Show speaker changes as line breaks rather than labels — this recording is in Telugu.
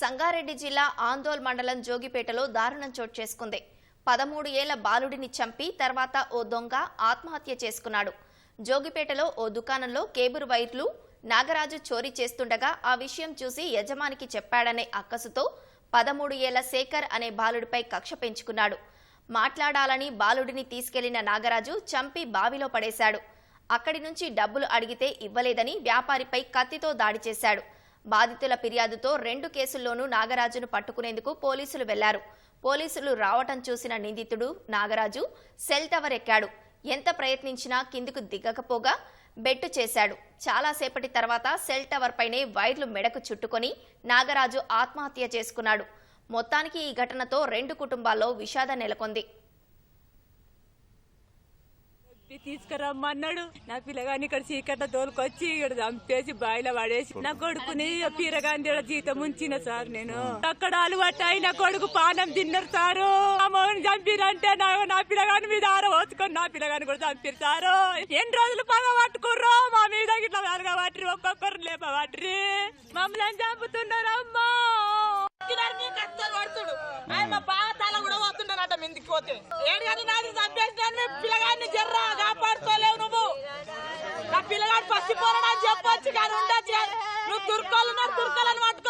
సంగారెడ్డి జిల్లా ఆందోల్ మండలం జోగిపేటలో దారుణం చోటు చేసుకుంది. పదమూడు ఏళ్ళ బాలుడిని చంపి తర్వాత ఓ దొంగ ఆత్మహత్య చేసుకున్నాడు. జోగిపేటలో ఓ దుకాణంలో కేబుల్ వైర్లు నాగరాజు చోరీ చేస్తుండగా ఆ విషయం చూసి యజమానికి చెప్పాడనే అక్కసుతో పదమూడు ఏళ్ళ శేఖర్ అనే బాలుడిపై కక్ష పెంచుకున్నాడు. మాట్లాడాలని బాలుడిని తీసుకెళ్ళిన నాగరాజు చంపి బావిలో పడేశాడు. అక్కడి నుంచి డబ్బులు అడిగితే ఇవ్వలేదని వ్యాపారిపై కత్తితో దాడి చేశాడు. బాధితుల ఫిర్యాదుతో రెండు కేసుల్లోనూ నాగరాజును పట్టుకునేందుకు పోలీసులు వెళ్ళారు. పోలీసులు రావటం చూసిన నిందితుడు నాగరాజు సెల్ టవర్ ఎక్కాడు. ఎంత ప్రయత్నించినా కిందికు దిగకపోగా బెట్టు చేశాడు. చాలాసేపటి తర్వాత సెల్ టవర్ పైనే వైర్లు మెడకు చుట్టుకొని నాగరాజు ఆత్మహత్య చేసుకున్నాడు. మొత్తానికి ఈ ఘటనతో రెండు కుటుంబాల్లో విషాదం నెలకొంది.
చెప్పి తీసుకురమ్మన్నాడు. నా పిల్లగాని ఇక్కడ చీకట్ల తోలుకొచ్చి ఇక్కడ చంపేసి బాయిలో పడేసి నా కొడుకుని పీరగాంధీ జీతం ఉంచిన సార్ నేను. అక్కడ అలవాటు నా కొడుకు పానం తిన్నారు సారు. అమ్మని చంపిరంటే నా నా పిల్లగాని మీద ఆర నా పిల్లగాని కూడా చంపారు సారు. ఎన్ని రోజులు పగ పట్టుకుర్రో మా మీద ఇట్లా వెలగ పట్టి ఒక్కొక్కరు లేప పట్టి మమ్మల్ని చంపుతున్నారు అమ్మా?
పడుతుడు ఆయన మా బావ తల కూడా పోతుండనట మిందికి పోతే. ఏడు కానీ నాది చంపేసిన నా పిల్లగాడు పసిపోరాడని చెప్పొచ్చు కానీ ఉండొచ్చు నువ్వు తుర్కోలు నా తుర్కోలను పట్టుకొని పీకలాడని